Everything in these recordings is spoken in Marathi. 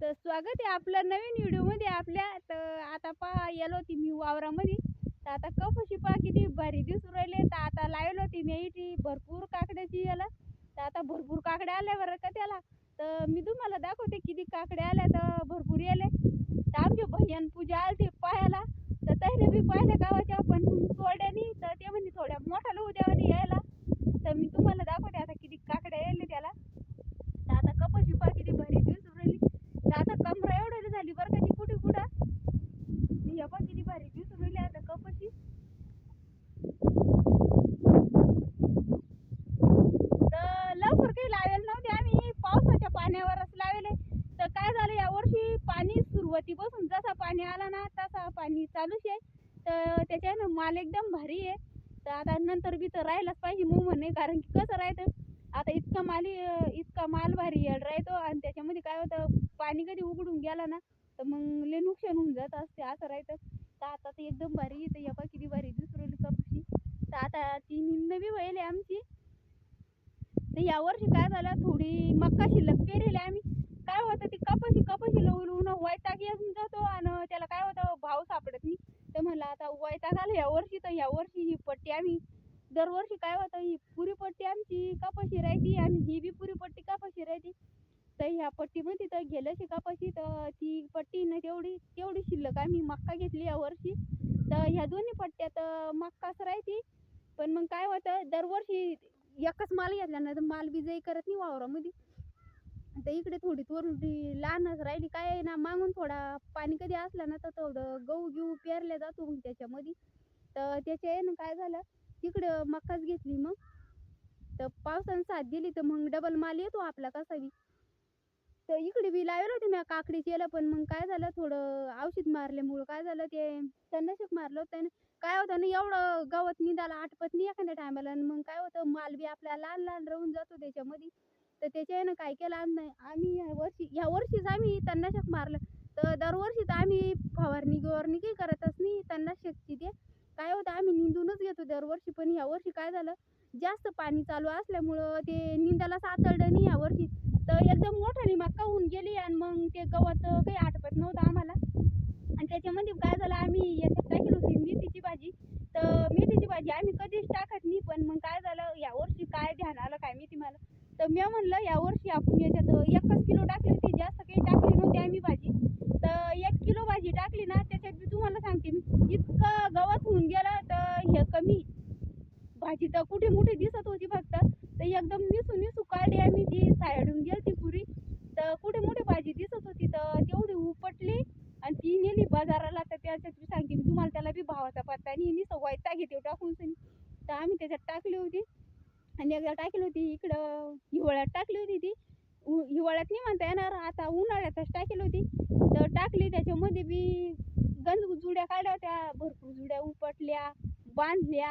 तर स्वागत आहे आपलं नवीन व्हिडिओमध्ये आपल्या तर आता पा येलो होती मी वावरामध्ये. तर आता कपशी पहा किती भारी दिसून राहिले. तर आता लावलो होती मी इथे भरपूर काकड्याची याला. तर आता भरपूर काकड्या आल्या बरं का त्याला. तर मी तुम्हाला दाखवते किती काकड्या आल्या. तर भरपूर येले. तर आमचे भैयान पूजा आलते पाहायला. तर त्याने मी पाहिल्या गावाच्या पण तोड्यानी. तर ते म्हणजे थोड्या मोठ्या लोक म्हणे यायला. तर मी तुम्हाला दाखवते आता किती काकड्या यायले त्याला तर आता कपाशी पहा किती भारी दिसून राहिली तर आता कमरा एवढी झाली बरं का ती कुठे कुठं मी हे पण किती भारी दिसून राहिली आता कपाशी तर लवकर काही लावेल नव्हते आम्ही पावसाच्या पाण्यावरच लावेले तर काय झालं यावर्षी पाणी सुरुवातीपासून जसा पाणी आला ना तसा पाणी चालूच आहे तर त्याच्यानं माल एकदम भारी आहे. तर आता नंतर बी तर राहिलाच पाहिजे मू म्हणे कारण की कसं राहतं आता इतका माल इतका माल भारी येड राहतो आणि त्याच्यामध्ये काय होतं पाणी कधी उघडून गेला ना तर मग लय नुकसान होऊन जात असते असं राहतं. तर आता ते एकदम भारी येतं एका किती भारी दुसरं कपशी. तर आता ती निंद बी व्हायली आमची. तर यावर्षी काय झालं थोडी मक्का शिल्लक पेरेली आम्ही. काय होतं ती कपाशी कपाशी लावून वैताग येऊन जातो आणि त्याला काय होतं भाव सापडत नाही. तर म्हणलं आता वैताग आला यावर्षी तर यावर्षी ही पट्टी आम्ही दरवर्षी काय होतं ही पुरी पट्टी आमची कापाशी राहती आणि ही बी पुरी पट्टी कापाशी राहते. तर ह्या पट्टीमध्ये तर गेल्याशी कापाशी तर ती पट्टी ना तेवढी तेवढी शिल्लक आम्ही मक्का घेतली यावर्षी तर ह्या दोन्ही पट्ट्यात मक्काच राहते. पण मग काय होतं दरवर्षी एकच माल घेतला तर माल बी जाई करत नाही वावरामध्ये. तर इकडे थोडी थोडी लहानच राहिली. काय आहे ना मागून थोडा पाणी कधी असला ना तर थोडं गहू गिहू पेरल्या जातो मग त्याच्यामध्ये. तर त्याच्या आहे ना काय झालं तिकडं मक्काच घेतली मग. तर पावसानं साथ दिली तर मग डबल माल येतो आपला कसावी तर इकडे बी लावलं होते मी काकडी केलं पण मग काय झालं थोडं औषध मारल्यामुळं काय झालं ते तणनाशक मारलं होतं. काय होतं ना एवढं गवत निदाला आटपत नाही एखाद्या टायमाला मग काय होतं माल बी आपला लहान लहान राहून जातो त्याच्यामध्ये. तर त्याच्यानं काय केलं आम्ही आम्ही ह्या वर्षी ह्या वर्षीच आम्ही तणनाशक मारलं. तर दरवर्षी तर आम्ही फवारणी गिवारणी काही करतच नाही तणनाशकची ते काय होतं आम्ही निंदूनच घेतो दरवर्षी पण ह्या वर्षी काय झालं जास्त पाणी चालू असल्यामुळं ते निंदाला साचळलं नाही ह्या वर्षी. तर एकदम मोठ्याने मक्का होऊन गेली आणि मग ते गवत काही आटपत नव्हतं आम्हाला. आणि त्याच्यामध्ये काय झालं आम्ही याच्यात केलं होती मेथीची भाजी. तर मेथीची भाजी आम्ही कधीच टाकत नाही पण मग काय झालं यावर्षी काय ध्यान आलं काय माहिती मला. तर मी म्हणलं यावर्षी आपण याच्यात एकच किलो टाकली होती जास्त काही टाकली नव्हती आम्ही भाजी. तर एक किलो भाजी टाकली ना त्याच्यात मी तुम्हाला सांगते मी इतकं गवत होऊन गेलं तर हे कमी. भाजी तर कुठे मोठी दिसत होती फक्त. तर एकदम निसू निसू काढली आम्ही ती साईडून गेली पुरी. तर कुठे मोठी भाजी दिसत होती तर तेवढी उपटली. आणि ती नेली बाजाराला तर त्याच्यात मी सांगते मी तुम्हाला त्याला बी भावाचा पत्ता आणि निसं वैता घेते टाकून तर आम्ही त्याच्यात टाकली होती. आणि एकदा टाकली होती इकडं हिवाळ्यात टाकली होती ती. उ- हिवाळ्यात नाही म्हणता येणार आता उन्हाळ्यातच टाकली होती. तर टाकली त्याच्यामध्ये बी गंज जुड्या काढल्या होत्या भरपूर जुड्या उपटल्या बांधल्या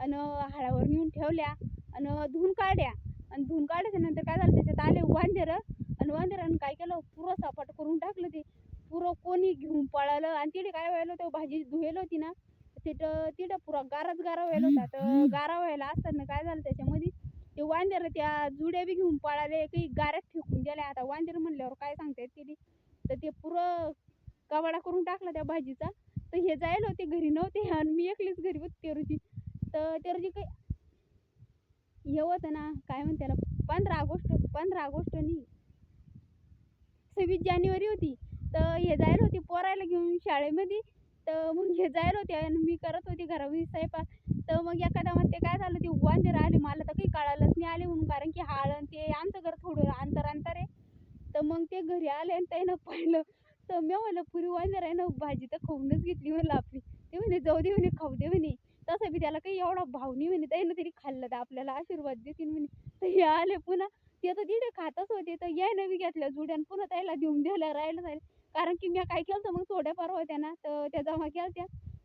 आणि हाळावर नेऊन ठेवल्या आणि धुवून काढल्या. आणि धुवून काढल्याच्यानंतर काय झालं त्याच्यात आले वांदेरं. आणि वांदेरानं काय केलं पुरं सपाट करून टाकलं ते. पुरं कोणी घेऊन पळालं आणि तिथे काय व्हायला होतं भाजी धुवेल होती ना तिथं तिथं पुरा गाराच गारा व्हायला होता. तर गारा व्हायला असताना काय झालं त्याच्यामध्ये ते वांदेर त्या जुड्या बी घेऊन पळाले काही गाऱ्यात फेकून गेल्या आता वांदेर म्हणल्यावर काय सांगता येत तिथे तर ते पुरं कवाडा करून टाकला त्या भाजीचा. तर हे जायला होते घरी नव्हते. आणि मी एकलीच घरी होती तेरूची. तर तेरूची काही हे होतं ना काय म्हणते त्याला पंधरा ऑगस्ट पंधरा ऑगस्ट नाही सव्वीस जानेवारी होती. तर हे जायला होते पोरायला घेऊन शाळेमध्ये. तर मग हे जायला होते आणि मी करत होती घरामध्ये स्वयंपाक. तर मग एखादा ते काय झालं ते वांदे आले मला तर काही कळालंच नाही आले म्हणून कारण की हाळ ते आमचं घर थोडं अंतर अंतर आहे. तर मग ते घरी आले आणि त्यानं पाहिलं तर मी म्हणलं पुरी वांजर आहे ना भाजी तर खाऊनच घेतली म्हणलं आपली. ते म्हणे जाऊ दे म्हणे खाऊ दे म्हणे. तसं बी त्याला काही एवढा भाव नाही म्हणे. त्यानं तरी खाल्लं तर आपल्याला आशीर्वाद देतील म्हणे. तर हे आले पुन्हा. ते तर तिथे खातच होते. तर यायनं बी घेतल्या जुड्यान पुन्हा त्याला देऊन द्यायला राहिलं जाईल कारण की मी काय केलं होतं मग थोड्याफार होत्या ना तर त्या जमा केल्या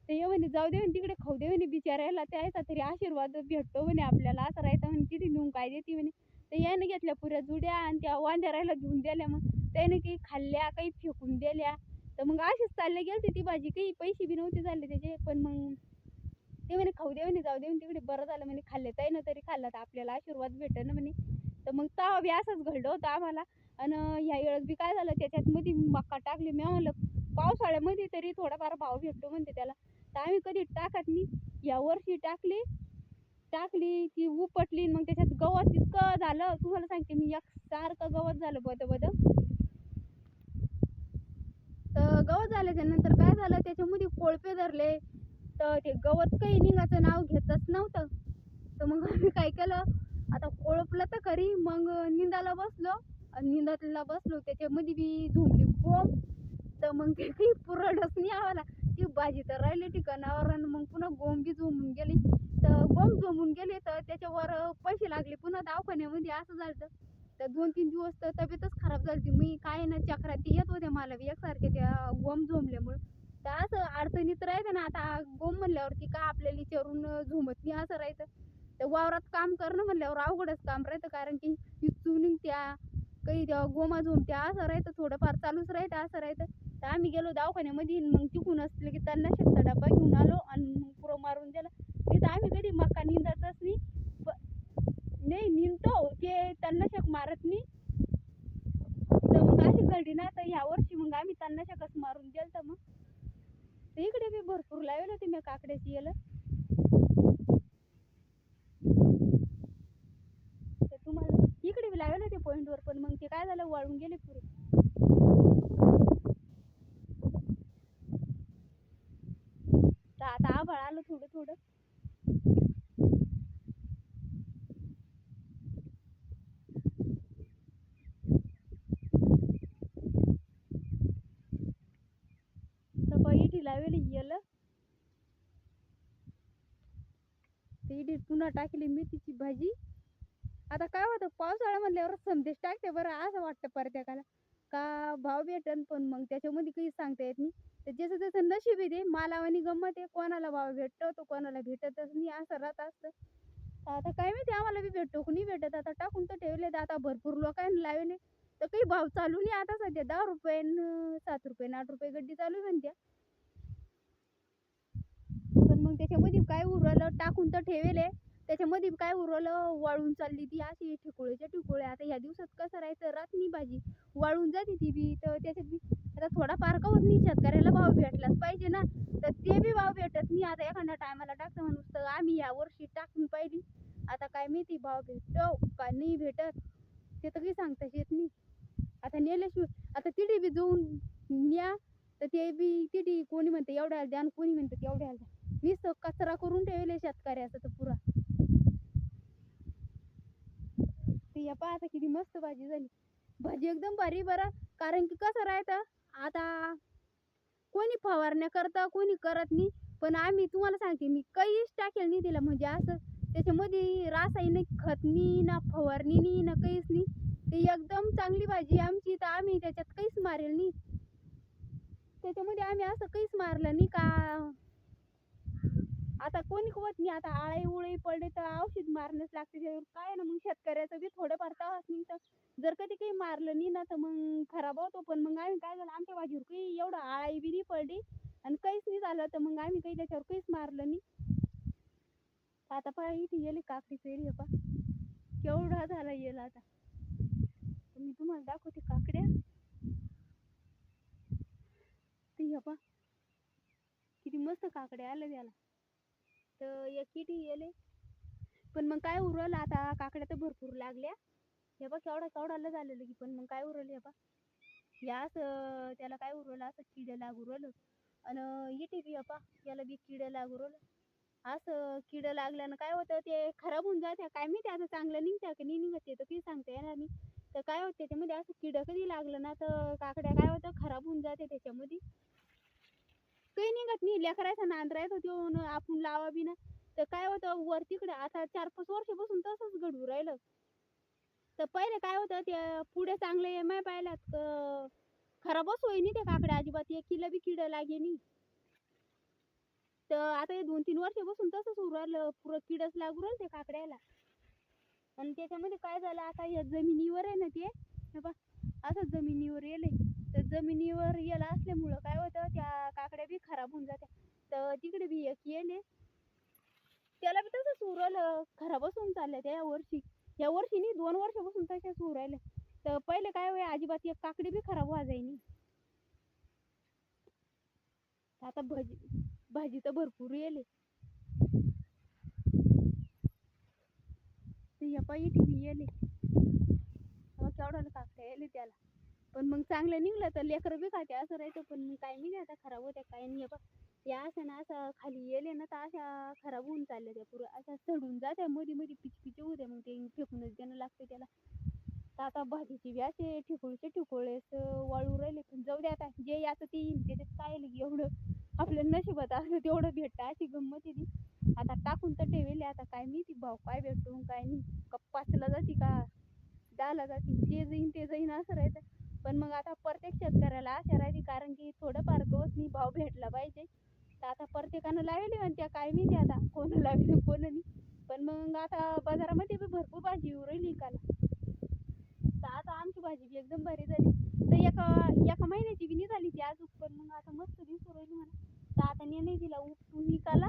तर ये म्हणे जाऊ दे म्हणे तिकडे खाऊ दे म्हणे बिचारायला त्याचा तरी आशीर्वाद भेटतो म्हणे आपल्याला असं राहायचं म्हणे तिथे नेऊन काय देते म्हणे. तर याने घेतल्या पुऱ्या जुड्या आणि त्या वांद्यारायला घेऊन दिल्या मग. त्याने काही खाल्ल्या काही फेकून दिल्या. तर मग अशीच चालले गेलते ती भाजी. काही पैसे बी नव्हते झाले त्याचे पण मग ते म्हणे खाऊ दे म्हणे जाऊ दे म्हणे तिकडे बरं झालं म्हणे खाल्ले ताईनं तरी खाल्लं तर आपल्याला आशीर्वाद भेटेल ना म्हणे. तर मग तेव्हा बी असंच घडलं होतं आम्हाला. आणि ह्या वेळेस बी काय झालं त्याच्यात मध्ये मका टाकली. मी म्हणलं पावसाळ्यामध्ये तरी थोडाफार भाव भेटतो म्हणते त्याला. तर आम्ही कधी टाकत नाही. या वर्षी टाकली. टाकली ती उपटली मग त्याच्यात गवत इतकं झालं. तुम्हाला सांगते मी एक सारखं गवत झालं बद बद. तर गवत झाल्याच्यानंतर काय झालं त्याच्यामध्ये कोळपे धरले. तर ते गवत काही निघाचं नाव घेतच नव्हतं. तर मग आम्ही काय केलं आता कोळपलं तर खरी. मग निंदाला बसलो. आणि निंदाला बसलो त्याच्यामध्ये बी झोंबली गोम तर मग ते काही पुरडच नाही आम्हाला. ती भाजी तर राहिली ठिकाणावर आणि मग पुन्हा गोम बी झोंबून गेली. तर गोम झोंबून गेले तर त्याच्यावर पैसे लागले पुन्हा दवाखान्यामध्ये असं झालं तर दोन तीन दिवस तर तब्येतच खराब झाली मी काय ना चक्रात येत होत्या मला बी एकसारखे त्या गोम झोंबल्यामुळं. तर असं अडचणीत राहायचं ना आता गोम म्हणल्यावरती का आपल्याला विचारून झोमत नाही असं राहायचं. तर वावरात काम करणं म्हणल्यावर अवघडच काम राहतं कारण की चुनिंग त्या काही तेव्हा गोमा झोमत्या असं राहतं थोडंफार चालूच राहतं असं राहतं. तर आम्ही गेलो दवाखान्यामध्ये मग तिकून असले की त्यांना शेतचा डबा घेऊन आलो आणि मग पुरं मारून दिला. नाही तर आम्ही कधी मका निंदतच नाही. प- नाही निंदतो ते तणनाशक मारत नाही. तर मग अशी घडी ना तर ह्या वर्षी मग आम्ही तणनाशकच मारून दिलं तर मग. तर इकडे बी भरपूर लावेल होते मी काकड्याची येलं तर तुम्हाला इकडे बी लावेल होते पॉईंटवर पण ते काय झालं वाळून गेले पुरे तर आता आभाळ आलं थोडं थोडं. तर बाई इथे लावेल येलं. ते पुन्हा टाकली मेथीची भाजी. आता काय होतं पावसाळा म्हणल्यावर संदेश टाकते बरं असं वाटतं प्रत्येकाला. का भाव भेटन पण मग त्याच्यामध्ये काही सांगता येत नाही. तर जसं जसं नशीब येते मालावानी गंमत आहे कोणाला भाव भेटतो तो कोणाला भेटतच नाही असं राहत असतं. आता काय माहिती आम्हाला बी भेटतो कुणी भेटत? आता टाकून तर ठेवले तर आता भरपूर लोकांनी लावले. तर काही भाव चालू नाही आता सध्या. दहा रुपये न सात रुपये आठ रुपये गड्डी चालू आहे म्हणत्या. पण मग त्याच्यामध्ये काय उरलं? टाकून तर ठेवले. त्याच्यामध्ये काय उरलं? वाळून चालली ती अशी ठिकोळीच्या ठिकोळ्या. आता ह्या दिवसात कसं राहायचं? रातनी भाजी. वाळून जाते ती बी. तर त्याच्यात बी आता थोडा फार का होत नाही? शेतकऱ्याला भाव भेटलाच पाहिजे ना. तर ते बी भाव भेटत नाही. आता एखाद्या टायमाला टाकतं म्हणून तर आम्ही या वर्षी टाकून पाहिली. आता काय माहिती? भाव भेटतो का नाही भेटत? ते तर काही सांगता येत नाही. आता नेल्याशिवाय आता तिथे बी जाऊन न्या. तर ते बी तिथे कोणी म्हणते एवढ्या द्या आणि कोणी म्हणतं तेवढ्या द्या. नुसतं कचरा करून ठेवले शेतकऱ्याचा तर पुरा. ते या पहा आता किती मस्त भाजी झाली. भाजी एकदम भारी बरं. कारण की कसं राहतं आता कोणी फवारण्या करतं कोणी करत नाही. पण आम्ही तुम्हाला सांगते मी काहीच टाकेल नाही तिला. म्हणजे असं त्याच्यामध्ये रासायनिक खत नाही ना फवारणी नाही ना काहीच नाही. ते एकदम चांगली भाजी आमची. तर आम्ही त्याच्यात काहीच मारेल नाही. त्याच्यामध्ये आम्ही असं काहीच मारलं नाही का? आता कोणी कवत नाही आता आळे उळे पडले तर औषध मारणंच लागते. त्याच्यावर काय ना मग शेतकऱ्याचं बी थोडंफार तास नाही तर जर कधी काही मारलं नाही ना तर मग खराब होतो. पण मग आम्ही काय झालं आमच्या भाजीवर काही एवढं आळाई बी नाही पडली आणि काहीच नाही झालं तर मग आम्ही काही त्याच्यावर काहीच मारलं नाही. आता पहा इथे गेली काकडीचं एरिया पा केवढा झाला येला आता. तर मी तुम्हाला दाखवते काकड्या. ते हे पा किती मस्त काकड्या आल्या त्याला. तर एक किटी येले. पण मग काय उरल आता? काकड्या तर भरपूर लागल्या. हे बघ केवढा केवढाला झालेलं की पण मग काय उरल हे बघ. या असं त्याला काय उरलं? असं किडे लागू राहिलं. आणि येते बी अपा याला बी किडे लागू राहिलं. असं किडं लागल्यानं काय होतं? ते खराब होऊन जाते काय माहिती आता चांगलं निघत्या की नाही निघत ते तर काही सांगता येणार नाही. तर काय होतं? त्याच्यामध्ये असं किडं कधी लागलं ना तर काकड्या काय होतं? खराब होऊन जाते त्याच्यामध्ये. काही निघत नाही. लेकरायचा नांदरायचा येतो न आपण लावा बी ना. तर काय होतं वर तिकडे आता चार पाच वर्षापासून तसंच घडू राहिलं. तर पहिले काय होतं ते पुढे चांगले एम आय पाहिल्यात खराबच होई नाही ते काकड्या अजिबात. एक किलो बी किड लागे नाही. तर आता हे दोन तीन वर्षापासून तसंच होऊ राहिलं. पुरं किडच लागू राहिलं ते काकड्याला. आणि त्याच्यामध्ये काय झालं आता या जमिनीवर आहे ना ते हे असं जमिनीवर येले तर जमिनीवर येला असल्यामुळं काय होतं त्या काकड्या बी खराब होऊन जात्या. तर तिकडे बी एक येले. त्याला बी तसंच होऊ आलं खराबच होऊन चालल्या त्या वर्षी या वर्षी नाही दोन वर्षापासून तशाच होऊ राहिल्या. तर पहिले काय होय अजिबात एक काकडी बी खराब व्हा जाईनी आता भाजी भाजी तर भरपूर येले. ते या पायी टी येले. केवढा काकड्या येले त्याला. पण मग चांगलं निघलं तर लेकरं बी खाते. असं राहायचं पण मग काय नाही आता खराब होत्या काय नाही. बा या अशा ना असं खाली येले ना तर अशा खराब होऊन चालल्या त्या पुरं. अशा चढून जात्या मध्ये मध्ये पिच पिच मग ते फेकूनच देणं लागतं त्याला. तर आता भाजीची बी असे ठिकोळचे ठिकोळे वाळू राहिले. पण जाऊ दे आता जे याचं ते येईन त्याच्यात काय एवढं? आपल्या नशिबात असलं तेवढं भेटतं अशी गंमत आहे ती. आता टाकून तर ठेवले आता काय माहिती भाव काय भेटतो काय नाही. कप्पाचला पाचला जाते का? दाला जाते. जे जाईन ते जाईन असं राहतं. पण मग आता प्रत्येक शेतकऱ्याला आशा राहते कारण की थोडंफार गवसनी भाव भेटला पाहिजे. तर आता प्रत्येकानं लावली त्या काय माहिती आता कोण लावली कोण नाही. पण मग आता बाजारामध्ये बी भरपूर भाजी उरली राहिली तर आता आमची भाजी बी एकदम भारी झाली. तर एका एका महिन्याची बी निघाली ती अजून पण मग आता मस्त दिसू राहिली म्हणा. तर आता ने नाही दिला उपटून निकाला.